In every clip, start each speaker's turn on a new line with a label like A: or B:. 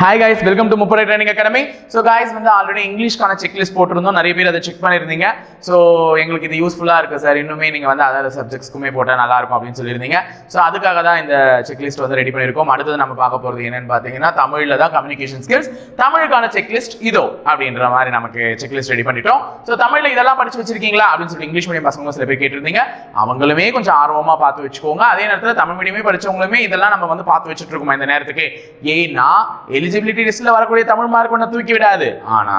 A: Hi guys welcome to முப்படை training academy so guys வந்து already இங்கிலீஷ்க்கான செக்லிஸ்ட் போட்டிருந்தோம். நிறைய பேர் அதை செக் பண்ணியிருந்தீங்க. ஸோ எங்களுக்கு இது யூஸ்ஃபுல்லாக இருக்குது சார் இன்னுமே நீங்கள் வந்து அதர் சப்ஜெக்ட்ஸ்க்குமே போட்டால் நல்லா இருக்கும் அப்படின்னு சொல்லியிருந்தீங்க. ஸோ அதுக்காக தான் இந்த செக்லிஸ்ட் வந்து ரெடி பண்ணியிருக்கோம். அடுத்தது நம்ம பார்க்க போகிறது என்னென்னு பார்த்தீங்கன்னா தமிழில் தான் கம்யூனிகேஷன் ஸ்கில்ஸ் தமிழுக்கான செக்லிஸ்ட் இதோ அப்படின்ற மாதிரி நமக்கு செக்லிஸ்ட் ரெடி பண்ணிட்டோம். ஸோ தமிழில் இதெல்லாம் படிச்சு வச்சிருக்கீங்களா அப்படின்னு சொல்லி இங்கிலீஷ் மீடியம் பசங்க சில பேர் கேட்டிருந்தீங்க. அவங்களுமே கொஞ்சம் ஆர்வமாக பார்த்து வச்சுக்கோங்க. அதே நேரத்தில் தமிழ் மீடியமே படிச்சவங்களுமே இதெல்லாம் நம்ம வந்து பார்த்து வச்சுட்டு இருக்கோம் இந்த நேரத்துக்கு? ஏன்னா எலிஜிபிலிட்டி லிஸ்ட்ல வரக்கூடிய தமிழ் மார்க் ஒன்று தூக்கி விடாது. ஆனா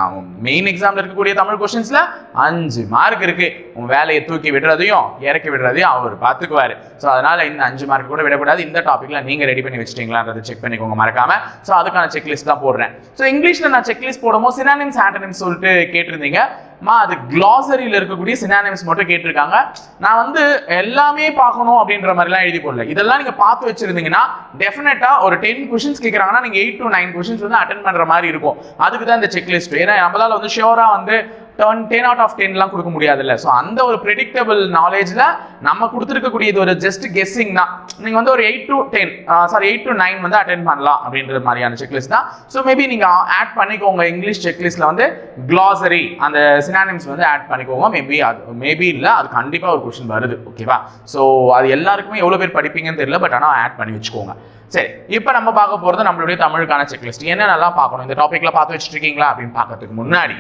A: மெயின் எக்ஸாம்ல இருக்கக்கூடிய தமிழ் கொஸ்டின்ஸ்ல அஞ்சு மார்க் இருக்கு. உன் வேலையை தூக்கி விடுறதையும் இறக்கி விடுறதையும் அவர் பார்த்துக்குவாரு. ஸோ அதனால இந்த அஞ்சு மார்க் கூட விடக்கூடாது. இந்த டாபிக்ல நீங்க ரெடி பண்ணி வச்சிட்டீங்களான்றதை செக் பண்ணிக்கோங்க மறக்காம. ஸோ அதுக்கான செக்லிஸ்ட் தான் போடுறேன். ஸோ இங்கிலீஷ்ல நான் செக்லிஸ்ட் போடும்போது சினானிம்ஸ் ஆண்டனிம்ஸ் சொல்லிட்டு கேட்டிருந்தீங்க. மா அது கிளாசரியில் இருக்கக்கூடிய சினானிம்ஸ் மட்டும் கேட்டிருக்காங்க. நான் வந்து எல்லாமே பார்க்கணும் அப்படின்ற மாதிரிலாம் எழுதி போடல. இதெல்லாம் நீங்கள் பார்த்து வச்சிருந்தீங்கன்னா டெஃபினட்டாக ஒரு டென் கொஷின்ஸ் கேட்குறாங்கன்னா நீங்கள் எயிட் டு நைன் கொஷின்ஸ் வந்து அட்டன் பண்ணுற மாதிரி இருக்கும். அதுக்கு தான் இந்த செக்லிஸ்ட் ஏன்னா நம்மளால் வந்து ஷியோராக வந்து டென் டென் அவுட் ஆஃப் டென்லாம் கொடுக்க முடியாதுல்ல. ஸோ அந்த ஒரு ப்ரெடிக்டபிள் நாலேஜில் நம்ம கொடுத்துருக்கக்கூடிய இது ஒரு ஜஸ்ட் கெஸ்ஸிங் தான். நீங்கள் வந்து ஒரு eight to ten sorry eight to nine வந்து அட்டென்ட் பண்ணலாம் அப்படின்ற மாதிரியான செக்லிஸ்ட் தான். ஸோ மேபி நீங்கள் ஆட் பண்ணிக்கோங்க இங்கிலீஷ் செக்லிஸ்ட்டில் வந்து க்ளாசரி அந்த சினானிம்ஸ் வந்து ஆட் பண்ணிக்கோங்க. மேபி அது மேபி இல்லை அது கண்டிப்பாக ஒரு கொஷின் வருது. ஓகேவா ஸோ அது எல்லாருக்குமே எவ்வளோ பேர் படிப்பீங்கன்னு தெரியல பட் ஆனால் ஆட் பண்ணி வச்சுக்கோங்க. சரி இப்போ நம்ம பார்க்க போகிறது நம்மளுடைய தமிழுக்கான செக்லிஸ்ட் என்னென்னலாம் பார்க்கணும்? இந்த டாப்பிக்கில் பார்த்து வச்சுருக்கீங்களா அப்படின்னு பார்க்கறதுக்கு முன்னாடி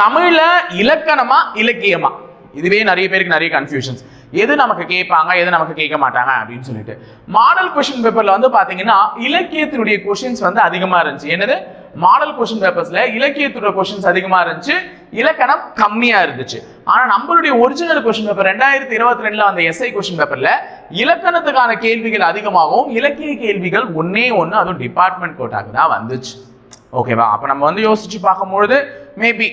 A: தமிழ்ல இலக்கணமா இலக்கியமா? இதுவே நிறைய பேருக்கு நிறைய கன்ஃபியூஷன்ஸ் எது நமக்கு கேட்பாங்க எது நமக்கு கேட்க மாட்டாங்க அப்படின்னு சொல்லிட்டு. மாடல் கொஸ்டின் பேப்பர்ல வந்து பாத்தீங்கன்னா இலக்கியத்தினுடைய கொஷின்ஸ் வந்து அதிகமா இருந்துச்சு. என்னது? மாடல் கொஸ்டின் பேப்பர்ஸ்ல இலக்கியத்துடைய கொஷின்ஸ் அதிகமா இருந்துச்சு. இலக்கணம் கம்மியா இருந்துச்சு. ஆனா நம்மளுடைய ஒரிஜினல் கொஸ்டின் பேப்பர் ரெண்டாயிரத்தி இருபத்தி ரெண்டுல அந்த எஸ்ஐ கொஸ்டின் பேப்பர்ல இலக்கணத்துக்கான கேள்விகள் அதிகமாகவும் இலக்கிய கேள்விகள் ஒன்னே ஒன்று அதுவும் டிபார்ட்மெண்ட் கோட்டாக்கு தான் வந்துச்சு. ஓகேவா அப்போ நம்ம வந்து யோசிச்சு பார்க்கும்பொழுது மேபி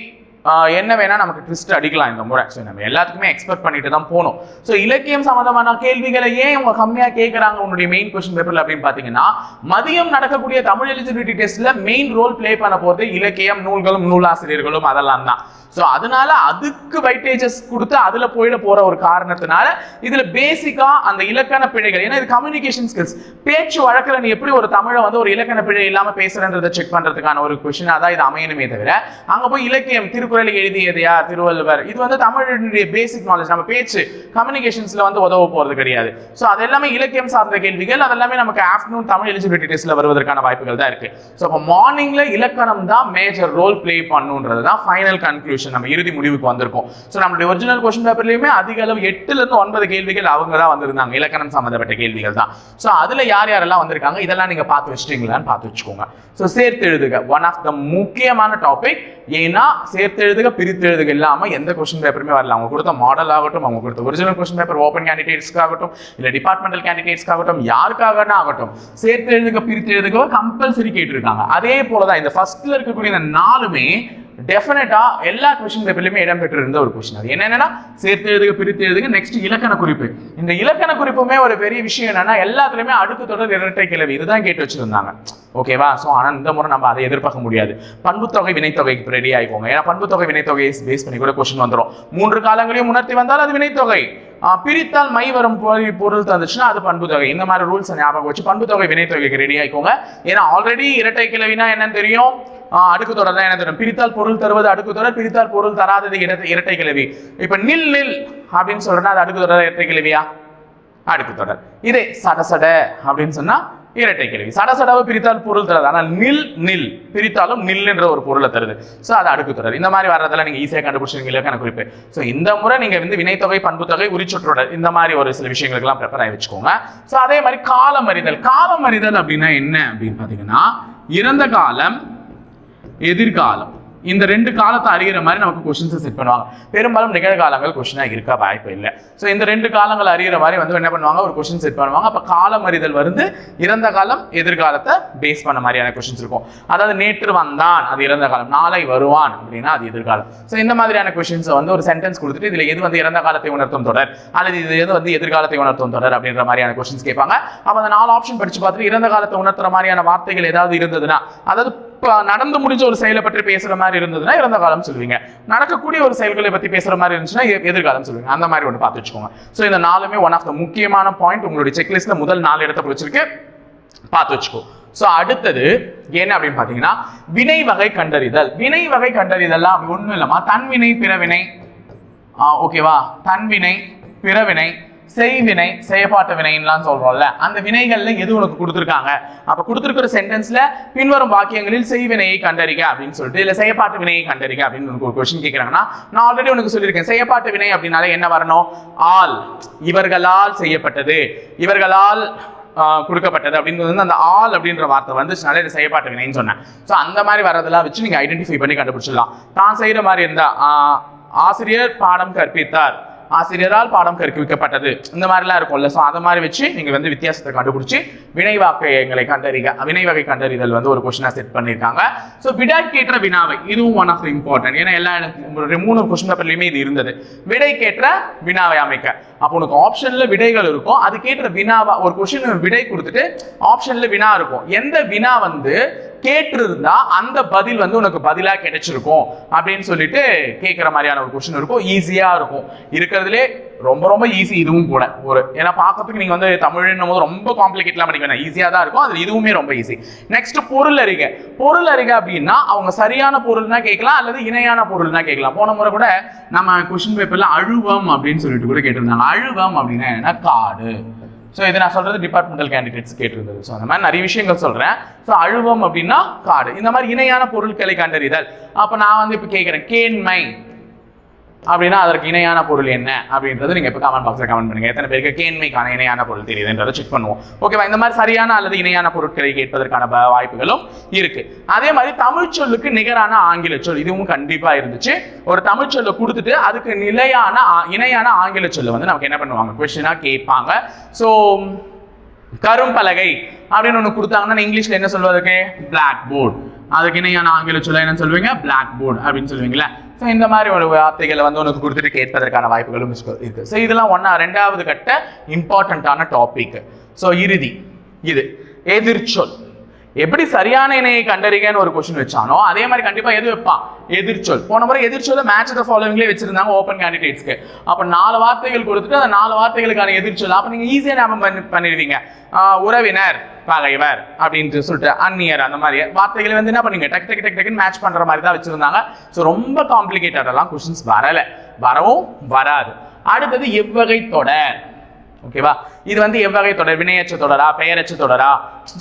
A: என்ன வேணா நமக்கு ட்விஸ்ட் அடிக்கலாம் இந்த முறை. ஸோ நம்ம எல்லாத்துக்குமே எக்ஸ்பெக்ட் பண்ணிட்டு தான் போகணும். ஸோ இலக்கியம் சம்மந்தமான கேள்விகளை ஏன் இவங்க கம்மியாக கேட்குறாங்க உன்னுடைய மெயின் கொஸ்டின் பேப்பர்ல அப்படின்னு பார்த்தீங்கன்னா மதியம் நடக்கக்கூடிய தமிழ் எலிஜிபிலிட்டி டெஸ்ட்ல மெயின் ரோல் ப்ளே பண்ண போகிறது இலக்கியம் நூல்களும் நூலாசிரியர்களும் அதெல்லாம் தான். ஸோ அதனால அதுக்கு வைட்டேஜஸ் கொடுத்து அதில் போயிட போற ஒரு காரணத்தினால இதுல பேசிக்கா அந்த இலக்கண பிழைகள் ஏன்னா இது கம்யூனிகேஷன் ஸ்கில்ஸ் பேச்சு வழக்கில் நீ எப்படி ஒரு தமிழை வந்து ஒரு இலக்கண பிழை இல்லாம பேசுறன்றதை செக் பண்றதுக்கான ஒரு கொஷினாக அதான் இது அமையணுமே தவிர அங்க போய் இலக்கியம் திருக்குறளை எழுதியது யார்? திருவள்ளுவர். இது வந்து தமிழினுடைய பேசிக் நாலேஜ் நம்ம பேச்சு கம்யூனிகேஷன்ஸ்ல வந்து உதவ போறது கிடையாது. ஸோ அது எல்லாமே இலக்கியம் சார்ந்த கேள்விகள். அதெல்லாமே நமக்கு ஆஃப்டர்நூன் தமிழ் எலிஜிபிலிட்டி டெஸ்ட்ல வருவதற்கான வாய்ப்புகள் தான் இருக்கு. ஸோ அப்போ மார்னிங்ல இலக்கணம் தான் மேஜர் ரோல் பிளே பண்ணுன்றது தான் ஃபைனல் கன்க்ளூஷன் நம்ம இறுதி முடிவுக்கு வந்திருக்கோம். ஸோ நம்மளுடைய ஒரிஜினல் கொஸ்டின் பேப்பர்லயுமே அதிக அளவு எட்டுல இருந்து ஒன்பது கேள்விகள் அவங்க தான் வந்திருந்தாங்க. இலக்கணம் சம்பந்தப்பட்ட கேள்விகள் தான். ஸோ அதுல யார் யாரெல்லாம் வந்திருக்காங்க? இதெல்லாம் நீங்க பார்த்து வச்சிட்டீங்களான்னு பார்த்து வச்சுக்கோங்க. ஸோ சேர்த்து எழுதுக. ஒன் ஆஃப் த முக்கியமான டாபிக் ஏன்னா சேர்த்து எழுதுக பிரித்து எழுதுக. இல்லாமல் எந்த கொஸ்டின் பேப்பருமே வரல. அவங்க கொடுத்த மாடல் ஆகட்டும் அவங்க கொடுத்த ஒரிஜினல் கொஸ்டின் பேப்பர் ஓப்பன் கேண்டிடேட்ஸ்க்கு ஆகட்டும் இல்ல டிபார்ட்மெண்டல் கேண்டிடேட்ஸ்க்கு ஆகட்டும் யாருக்காகனா ஆகட்டும் சேர்த்து எழுதுக பிரித்து எழுதுக கம்பல்சரி கேட்டிருக்காங்க. அதே போலதான் இந்த ஃபர்ஸ்ட்ல இருக்கக்கூடிய இந்த நாலுமே டெஃபினட்டா எல்லா கொஸ்டின் பேப்பர்லயுமே இடம் ஒரு கொஸ்டின் அது என்னென்னா சேர்த்து எழுதுக பிரித்து எழுதுக நெக்ஸ்ட் இலக்கண குறிப்பு. இந்த இலக்கண குறிப்புமே ஒரு பெரிய விஷயம் என்னன்னா எல்லாத்துலயுமே அடுக்கு தொடர் இரட்டை கிளவி இதுதான் கேட்டு வச்சிருந்தாங்க. ஓகேவா ஸோ ஆனால் இந்த முறை நம்ம அதை எதிர்பார்க்க முடியாது. பண்புத்தொகை வினைத்தொகைக்கு ரெடி ஆகிக்கோங்க ஏன்னா பண்புத்தொகை வினைத்தொகையை பேஸ் பண்ணி கூட கொஸ்டின் வந்துடும் மூன்று காலங்களையும் உணர்த்தி வந்தால் அது வினைத்தொகை. பிரித்தால் மை வரும் பொருள் தந்துச்சுன்னா அது பண்பு தொகை. இந்த மாதிரி ரூல்ஸ் ஞாபகம் வச்சு பண்பு தொகை வினைத்தொகைக்கு ரெடி ஆயிக்கோங்க. ஏன்னா ஆல்ரெடி இரட்டை கிளவினா என்னன்னு தெரியும்? அடுக்கு தொடர் தான் என்ன தெரியும் பிரித்தால் பொருள் தருவது அடுக்கு தொடர் பிரித்தால் பொருள் தராதது இரட்டை இரட்டை கிளவி இப்ப நில் நில் அப்படின்னு சொல்றேன்னா அது அடுக்கு தொடர் இரட்டை கிளவியா அடுக்கு தொடர். இதே சட சட அப்படின்னு சொன்னா இரட்டை கேள்வி. சடசடவை பிரித்தால் பொருள் தராது. ஆனால் நில் நில். பிரித்தாலும் நில் என்ற ஒரு பொருளை தருது. ஸோ அது அடுக்கு தொடர். இந்த மாதிரி வர்றதெல்லாம் நீங்க ஈஸியாக கண்டுபிடிச்சிருங்க இலக்கண குறிப்பு. ஸோ இந்த முறை நீங்க வந்து வினைத்தொகை பண்புத்தொகை உரிச்சுற்றொடர் இந்த மாதிரி ஒரு சில விஷயங்களுக்கெல்லாம் ப்ரிப்பேர் ஆகி வச்சுக்கோங்க. ஸோ அதே மாதிரி காலம் அறிதல் காலம் அறிதல் அப்படின்னா என்ன அப்படின்னு பார்த்தீங்கன்னா இறந்த காலம் எதிர்காலம். இந்த ரெண்டு காலத்தை அறிகிற மாதிரி நமக்கு கொஷின்ஸை செட் பண்ணுவாங்க. பெரும்பாலும் நிகழ்காலங்கள் கொஷினாக இருக்க வாய்ப்பு இல்லை. ஸோ இந்த ரெண்டு காலங்கள் அறிகிற மாதிரி வந்து என்ன பண்ணுவாங்க? ஒரு கொஷின் செட் பண்ணுவாங்க. அப்போ காலம் அறிதல் வந்து இறந்த காலம் எதிர்காலத்தை பேஸ் பண்ண மாதிரியான கொஷின்ஸ் இருக்கும். அதாவது நேற்று வந்தான் அது இறந்த காலம். நாளை வருவான் அப்படின்னா அது எதிர்காலம். ஸோ இந்த மாதிரியான கொஷின்ஸை வந்து ஒரு சென்டென்ஸ் கொடுத்துட்டு இதில் எது வந்து இறந்த காலத்தை உணர்த்தும் தொடர்? அல்லது இது எது வந்து எதிர்காலத்தை உணர்த்தும் தொடர்? அப்படின்ற மாதிரியான கொஸ்டின்ஸ் கேட்பாங்க. அப்போ அந்த நாலு ஆப்ஷன் படிச்சு பார்த்துட்டு இறந்த காலத்தை உணர்த்துற மாதிரியான வார்த்தைகள் ஏதாவது இருந்ததுன்னா அதாவது நடந்து முடிஞ்ச ஒரு செயலை பற்றி பேசுற மாதிரி இருந்ததுன்னா இறந்த காலம் சொல்லுவீங்க. நடக்கக்கூடிய ஒரு செயல்களை பத்தி பேசுற மாதிரி இருந்துச்சுன்னா எ- எதிர்காலம் சொல்லுவீங்க. அந்த மாதிரி ஒன்று பார்த்து வச்சுக்கோங்க. ஸோ இந்த நாலுமே ஒன் ஆஃப் த முக்கியமான பாயிண்ட் உங்களுடைய செக்லிஸ்ட்ல முதல் நாலு இடத்த பிடிச்சிருக்கு பார்த்து வச்சுக்கோ. ஸோ அடுத்தது என்ன அப்படின்னு பார்த்தீங்கன்னா வினை வகை கண்டறிதல். வினை வகை கண்டறிதல்லாம் அப்படி ஒன்றும் இல்லைம்மா. தன்வினை பிறவினை. ஓகேவா தன்வினை பிறவினை. செய்வினை செயற்பாட்டு வினைன்லாம் சொல்றோம்ல அந்த வினைகள்ல எது உனக்கு கொடுத்துருக்காங்க? அப்ப கொடுத்துருக்கிற சென்டென்ஸ்ல பின்வரும் வாக்கியங்களில் செய்வினையை கண்டறிக அப்படின்னு சொல்லிட்டு இல்ல செயற்பாட்டு வினையை கண்டறிக அப்படின்னு உனக்கு ஒரு கொஸ்டின் கேட்கிறாங்கன்னா நான் ஆல்ரெடி உனக்கு சொல்லியிருக்கேன் செயப்பாட்டு வினை அப்படின்னால என்ன வரணும்? ஆல் இவர்களால் செய்யப்பட்டது. இவர்களால் கொடுக்கப்பட்டது அப்படின்றது வந்து அந்த ஆல் அப்படின்ற வார்த்தை வந்துச்சுனாலே இது செயல்பாட்டு வினைன்னு சொன்னேன். ஸோ அந்த மாதிரி வரதெல்லாம் வச்சு நீங்கள் ஐடென்டிஃபை பண்ணி கண்டுபிடிச்சிடலாம். தான் செய்கிற மாதிரி இருந்தால் ஆசிரியர் பாடம் கற்பித்தார். ஆசிரியரால் பாடம் கற்பிக்கப்பட்டது. இந்த மாதிரிலாம் இருக்கும்ல. ஸோ அதை மாதிரி வச்சு நீங்கள் வந்து வித்தியாசத்தை கண்டுபிடிச்சி வினை வாக்கியங்களை கண்டறிக வினை வகை கண்டறிதல் வந்து ஒரு கொஸ்டினா செட் பண்ணியிருக்காங்க. ஸோ விடை கேட்ட வினாவை இதுவும் ஒன் ஆஃப் த இம்பார்ட்டன்ட் ஏன்னா எல்லா இடத்துல மூணு கொஸ்டின் பேப்பர்லையுமே இது இருந்தது. விடைக்கேற்ற வினாவை அமைக்க. அப்போ உனக்கு ஆப்ஷனில் விடைகள் இருக்கும் அதுக்கேற்ற வினாவா ஒரு கொஸ்டின் விடை கொடுத்துட்டு ஆப்ஷனில் வினா இருக்கும். எந்த வினா வந்து கேட்டிருந்தா அந்த பதில் வந்து உனக்கு பதிலாக கிடைச்சிருக்கும் அப்படின்னு சொல்லிட்டு கேட்குற மாதிரியான ஒரு கொஸ்டின் இருக்கும். ஈஸியாக இருக்கும். இருக்கிறதுலே ரொம்ப ரொம்ப ஈஸி இதுவும் கூட. ஒரு ஏன்னா பார்க்கறதுக்கு நீங்கள் வந்து தமிழ்னும் போது ரொம்ப காம்ப்ளிகேட்லாம் படிக்க வேணாம். ஈஸியாக தான் இருக்கும். அது இதுவுமே ரொம்ப ஈஸி நெக்ஸ்ட் பொருள் அறிக. பொருள் அறிக அப்படின்னா அவங்க சரியான பொருள்னா கேட்கலாம் அல்லது இணையான பொருள்னா கேட்கலாம். போன முறை கூட நம்ம கொஸ்டின் பேப்பரில் அழுவம் அப்படின்னு சொல்லிட்டு கூட கேட்டிருந்தாங்க. அழுவம் அப்படின்னா என்ன காடு. ஸோ இது நான் சொல்கிறது டிபார்ட்மெண்டல் கேண்டிடேட்ஸ் கேட்டிருந்தது. ஸோ அந்த மாதிரி நிறைய விஷயங்கள் சொல்கிறேன் ஸோ அழுவம் அப்படின்னா காடு. இந்த மாதிரி இணையான பொருட்களை கண்டறிதல். அப்போ நான் வந்து இப்போ கேட்குறேன் கேண்மை அப்படின்னா அதற்கு இணையான பொருள் என்ன அப்படின்றது நீங்க இப்போ கமெண்ட் பாக்ஸ்ல கமெண்ட் பண்ணுங்க. எத்தனை பேருக்கு கேண்மைக்கான இணையான பொருள் தெரியுதுன்றதை செக் பண்ணுவோம். ஓகேவா இந்த மாதிரி சரியான அல்லது இணையான பொருட்களை கேட்பதற்கான வாய்ப்புகளும் இருக்கு. அதே மாதிரி தமிழ் சொல்லுக்கு நிகரான ஆங்கில சொல் இதுவும் கண்டிப்பா இருந்துச்சு. ஒரு தமிழ் சொல்லை கொடுத்துட்டு அதுக்கு நிலையான ஆ- இணையான ஆங்கில சொல்லு வந்து நமக்கு என்ன பண்ணுவாங்க? கொஸ்டினா கேட்பாங்க. ஸோ கரும்பலகை அப்படின்னு ஒன்று கொடுத்தாங்கன்னா நான் இங்கிலீஷ்ல என்ன சொல்வதற்கு பிளாக் போர்டு அதுக்கு இணையான ஆங்கில சொல்ல என்ன சொல்லுவீங்க? பிளாக் போர்டு அப்படின்னு சொல்லுவீங்களா ஸோ இந்த மாதிரி ஒரு வார்த்தைகளை வந்து உனக்கு கொடுத்துட்டு கேட்பதற்கான வாய்ப்புகளும் இருக்குது ஸோ இதெல்லாம் ஒன்றா ரெண்டாவது கட்ட இம்பார்ட்டண்ட்டான டாபிக் ஸோ இறுதி. இது. எதிர்ச்சொல். எப்படி சரியான இணையை கண்டறிகன்னு ஒரு கொஸ்டின் வச்சானோ அதே மாதிரி கண்டிப்பா எது வைப்பான்? எதிர்ச்சொல். போன முறை எதிர்ச்சொல்ல மேட்ச் த ஃபாலோவிங்லேயே வச்சிருந்தாங்க ஓப்பன் கேண்டிடேட்ஸ்க்கு அப்போ நாலு வார்த்தைகள் கொடுத்துட்டு அந்த நாலு வார்த்தைகளுக்கான எதிர்ச்சொல். அப்போ நீங்க ஈஸியாக ஞாபகம் பண்ணி பண்ணிடுவீங்க. உறவினர் பகைவர் அப்படின்ட்டு சொல்லிட்டு அந்நியர் அந்த மாதிரி. வார்த்தைகளை வந்து என்ன பண்ணுங்க? டக் டக்கு டக் டக்குன்னு மேட்ச் பண்ற மாதிரி தான் வச்சிருந்தாங்க. ஸோ ரொம்ப காம்ப்ளிகேட்டடெல்லாம் கொஸ்டின்ஸ் வரலை. வரவும் வராது. அடுத்தது எவ்வகை தொடர். ஓகேவா இது வந்து எவ்வகை தொடர்? வினையச்ச தொடரா? பெயரச்ச தொடரா?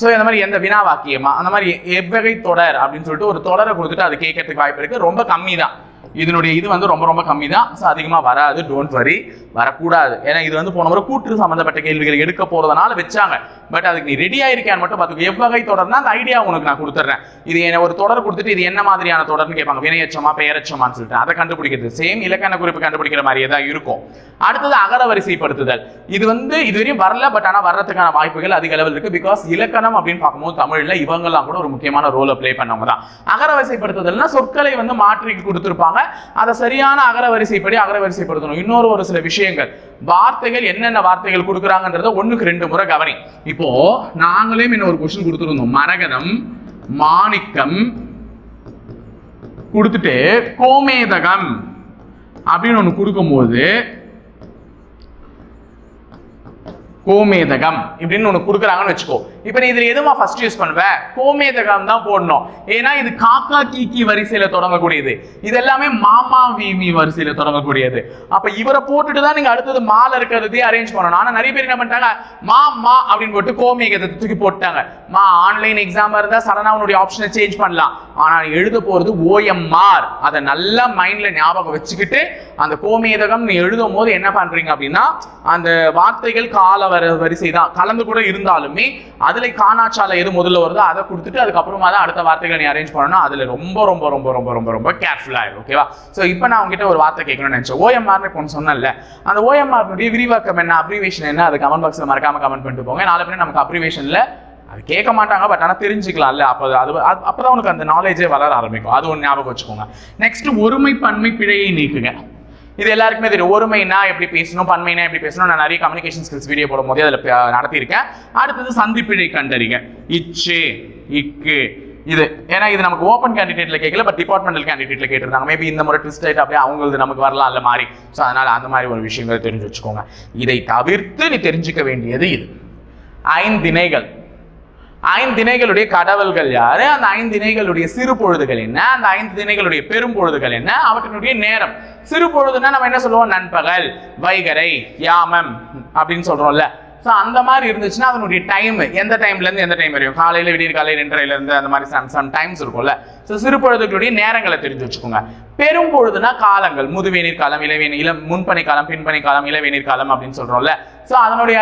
A: ஸோ இந்த மாதிரி எந்த வினா வாக்கியமா அந்த மாதிரி எவ்வகை தொடர் அப்படின்னு சொல்லிட்டு ஒரு தொடரை கொடுத்துட்டு அது கேட்கறதுக்கு வாய்ப்பு இருக்கு. ரொம்ப கம்மி தான் இதனுடைய இது வந்து ரொம்ப ரொம்ப கம்மி தான் ஸோ அதிகமாக வராது. டோன்ட் வரி வரக்கூடாது. ஏன்னா இது வந்து போன முறை கூற்று சம்மந்தப்பட்ட கேள்விகள் எடுக்க போகிறதுனால வச்சாங்க. பட் அதுக்கு நீ ரெடி ஆயிருக்கியான்னு மட்டும் பார்த்துக்கோ. எவ்வகை தொடர்னா அந்த ஐடியா உனக்கு நான் கொடுத்துட்றேன். இது என்ன ஒரு தொடர் கொடுத்துட்டு இது என்ன மாதிரியான தொடர்னு கேட்பாங்க. வினையச்சமா பெயரச்சமான்னு சொல்லிட்டு. அதை கண்டுபிடிக்கிறது. சேம் இலக்கண குறிப்பு கண்டுபிடிக்கிற மாதிரியே தான் இருக்கும். அடுத்தது அகர வரிசைப்படுத்துதல். இது வந்து இதுவரையும் வரல பட் ஆனால் வர்றதுக்கான வாய்ப்புகள் அதிக அளவில் இருக்கு. பிகாஸ் இலக்கணம் அப்படின்னு பார்க்கும்போது தமிழ்ல இவங்கெல்லாம் கூட ஒரு முக்கியமான ரோலை ப்ளே பண்ணவங்க தான். அகர வரிசைப்படுத்துதல்னா சொற்களை வந்து மாற்றி கொடுத்துருப்பாங்க. அதை சரியான அகரவரிசைப்படி அகரவரிசைப்படுத்தணும். இன்னொரு ஒரு சில விஷயங்கள். வார்த்தைகள் என்னென்ன வார்த்தைகள் கொடுக்குறாங்கன்றத ஒன்றுக்கு ரெண்டு முறை கவனி. இப்போ நாங்களே இன்னும் ஒரு கொஸ்டின் கொடுத்துருந்தோம். மரகதம் மாணிக்கம் கொடுத்துட்டு கோமேதகம் அப்படின்னு ஒன்று கொடுக்கும்போது கோமேதகம் இப்படின்னு ஒன்று கொடுக்குறாங்கன்னு வச்சுக்கோ. இப்போ நீ இதில் எதுமா ஃபர்ஸ்ட் யூஸ் பண்ணுவ? கோமேதகம் தான் போடணும். ஏன்னா இது காக்கா கீக்கி வரிசையில தொடங்கக்கூடியது. இது எல்லாமே மாமா வீமி வரிசையில தொடங்கக்கூடியது. அப்ப இவரை போட்டுட்டு தான் நீங்க அடுத்தது மால இருக்கிறதையும் அரேஞ்ச் பண்ணணும். ஆனா நிறைய பேர் என்ன பண்ணிட்டாங்க? மா மா அப்படின்னு போட்டு கோமேகத்தை தூக்கி போட்டாங்க மா ஆன்லைன் எக்ஸாம் இருந்தா சடனா உன்னுடைய ஆப்ஷனை சேஞ்ச் பண்ணலாம். ஆனா எழுத போறது ஓஎம்ஆர் அதை நல்லா மைண்ட்ல ஞாபகம் வச்சுக்கிட்டு அந்த கோமேதகம் நீ எழுதும் போது என்ன பண்றீங்க அப்படின்னா அந்த வார்த்தைகள் கால வர வரிசை தான் கலந்து கூட இருந்தாலுமே அதில் காணாச்சாலை எது முதல்ல வருதோ அதை கொடுத்துட்டு அதுக்கப்புறமா தான் அடுத்த வார்த்தைகளை நீ அரேஞ்ச் பண்ணணும் அதில் ரொம்ப ரொம்ப ரொம்ப ரொம்ப ரொம்ப ரொம்ப கேர்ஃபுல்லாக இருக்கும் ஓகேவா ஸோ இப்போ நான் உங்ககிட்ட ஒரு வார்த்தை கேட்கணும்னு நினச்சேன். ஓஎம்ஆர்னு இப்போ ஒன்று சொன்னேன்ல. அந்த ஓஎம்ஆர்னுடைய விரிவாக்கம் என்ன அப்ரிவேஷன் என்ன அது கமெண்ட் பாக்ஸில் மறக்காம கமெண்ட் பண்ணிட்டு போங்க. நாலு பேர் நமக்கு அப்ரிவேஷனில் அது கேட்க மாட்டாங்க பட் ஆனால் தெரிஞ்சுக்கலாம்ல. அப்போ அது அது- அப்பதான் உனக்கு அந்த நாலேஜே வளர ஆரம்பிக்கும். அது ஒன்று ஞாபகம் வச்சுக்கோங்க. நெக்ஸ்ட் ஒருமை பன்மை பிழையை நீக்குங்க. இது எல்லாருக்குமே தெரியும். ஒருமைனா எப்படி பேசணும் பன்மைனா எப்படி பேசணும்? நான் நிறைய கம்யூனிகேஷன் ஸ்கில்ஸ் வீடியோ போடும் போதே அதில் நடத்தியிருக்கேன். அடுத்தது சந்திப்பிழை கண்டறிங்க இச்சு இக்கு இது. ஏன்னா இது நமக்கு ஓப்பன் கேண்டிடேட்ல கேட்கல பட் டிபார்ட்மெண்டல் கேண்டிடேட்ல கேட்டிருந்தாங்க. மேபி இந்த முறை ட்விஸ்ட் ஆகிட்டு அப்படியே அவங்களுக்கு நமக்கு வரலாம் இல்ல மாதிரி ஸோ அதனால அந்த மாதிரி ஒரு விஷயங்கள் தெரிஞ்சு வச்சுக்கோங்க. இதை தவிர்த்து நீ தெரிஞ்சுக்க வேண்டியது இது. ஐந்திணைகள் ஐந்திணைகளுடைய கடவுள்கள் யாரு? அந்த ஐந்திணைகளுடைய சிறு பொழுதுகள் என்ன? அந்த ஐந்து திணைகளுடைய பெரும் பொழுதுகள் என்ன? அவற்றினுடைய நேரம். சிறு பொழுதுன்னா நம்ம என்ன சொல்லுவோம்? நண்பகல் வைகரை யாமம் அப்படின்னு சொல்றோம்ல. ஸோ அந்த மாதிரி இருந்துச்சுன்னா அதனுடைய டைம் எந்த டைம்லேருந்து எந்த டைம் வரையும்? காலையில் விடியற் காலை ரெண்டரைலேருந்து அந்த மாதிரி சம் சம் டைம்ஸ் இருக்கும்ல. ஸோ சிறு பொழுதுகளுடைய நேரங்களை தெரிஞ்சு வச்சுக்கோங்க. பெரும் பொழுதுனா காலங்கள். முதுவேநீர் காலம் இளவேணி இளம் முன்பனை காலம் பின்பனை காலம் இளவேநீர் காலம் அப்படின்னு சொல்றோம்ல. ஸோ அதனுடைய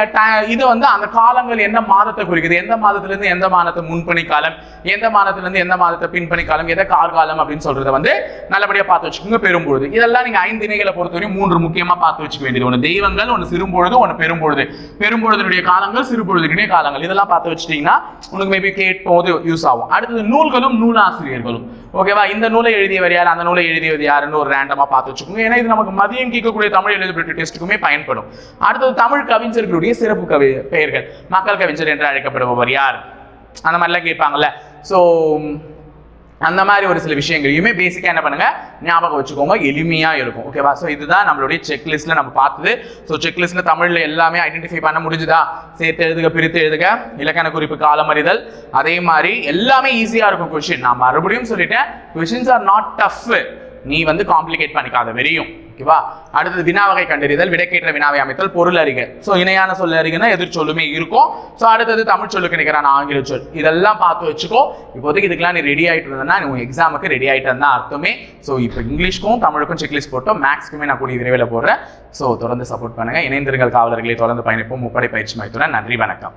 A: இது வந்து அந்த காலங்கள் எந்த மாதத்தை குறிக்குது? எந்த மாதத்துல இருந்து எந்த மாதத்தை முன்பனை காலம் எந்த மாதத்துல இருந்து எந்த மாதத்தை பின்பனை காலம் எதை கார்காலம் அப்படின்னு சொல்றத வந்து நல்லபடியா பார்த்து வச்சுக்கோங்க பெரும்பொழுது இதெல்லாம் நீங்க ஐந்து திணைகளை பொறுத்தவரையும் மூன்று முக்கியமா பார்த்து வச்சுக்க வேண்டியது. ஒன்று தெய்வங்கள் ஒன்று சிறும்பொழுது ஒன்று பெரும்பொழுது பெரும்பொழுதுடைய காலங்கள் சிறுபொழுதுடைய காலங்கள். இதெல்லாம் பார்த்து வச்சுட்டீங்கன்னா உனக்கு மேபி கேட்போது யூஸ் ஆகும். அடுத்தது நூல்களும் நூலாசிரியர்களும். ஓகேவா இந்த நூலை எழுதியவர் யார்? அந்த நூலை எழுதியது யாருன்னு ஒரு ரேண்டமாக பார்த்து வச்சுக்கோங்க. ஏன்னா இது நமக்கு மதியம் கேட்கக்கூடிய தமிழ் எழுதப்பட்ட டெஸ்ட்டுக்குமே பயன்படும். அடுத்தது தமிழ் கவிஞர்களுடைய சிறப்பு கவி பெயர்கள். மக்கள் கவிஞர் என்று அழைக்கப்படுபவர் யார்? அந்த மாதிரிலாம் கேட்பாங்கல்ல. ஸோ அந்த மாதிரி ஒரு சில விஷயங்களையுமே பேசிக்காக என்ன பண்ணுங்க? ஞாபகம் வச்சுக்கோங்க. எளிமையாக இருக்கும். ஓகேவா ஸோ இதுதான் நம்மளுடைய செக்லிஸ்ட்ல நம்ம பார்த்தது. ஸோ செக்லிஸ்ட்ல தமிழ்ல எல்லாமே ஐடென்டிஃபை பண்ண முடிஞ்சுதா? சேர்த்து எழுதுக பிரித்து எழுதுக. இலக்கண குறிப்பு காலமறிதல் அதே மாதிரி எல்லாமே ஈஸியாக இருக்கும் கொஷின் நான் மறுபடியும் சொல்லிட்டேன். கொஷின்ஸ் ஆர் நாட் டஃப் நீ வந்து காம்ப்ளிகேட் பண்ணிக்காத. வெறியும். ஓகேவா? அடுத்தது வினாவகை கண்டறிதல் விடைக்கேற்ற வினாவை அமைத்தல் பொருள் அறிக. ஸோ இணையான சொல் அறிகனா எதிர்ச்சொல்லுமே இருக்கும். ஸோ அடுத்தது தமிழ் சொல்லுக்கு நிகரான ஆங்கில சொல். இதெல்லாம் பார்த்து வச்சுக்கோ. இப்போதைக்கு இதுக்கெல்லாம் நீ ரெடி ஆகிட்டு இருந்தேன்னா நீ உங்கள் எக்ஸாமுக்கு ரெடி ஆகிட்டு இருந்தால் அர்த்தமே. ஸோ இப்போ இங்கிலீஷ்க்கும் தமிழுக்கும் செக்லிஸ்ட் போட்டோம். மேக்ஸ்க்குமே நான் கூடிய விரைவில் போடுறேன். ஸோ தொடர்ந்து சப்போர்ட் பண்ணுங்கள் இணைந்திருங்கள் காவலர்களை. தொடர்ந்து பயணிப்போம். முப்படை பயிற்சி மையத்துடன் நன்றி வணக்கம்.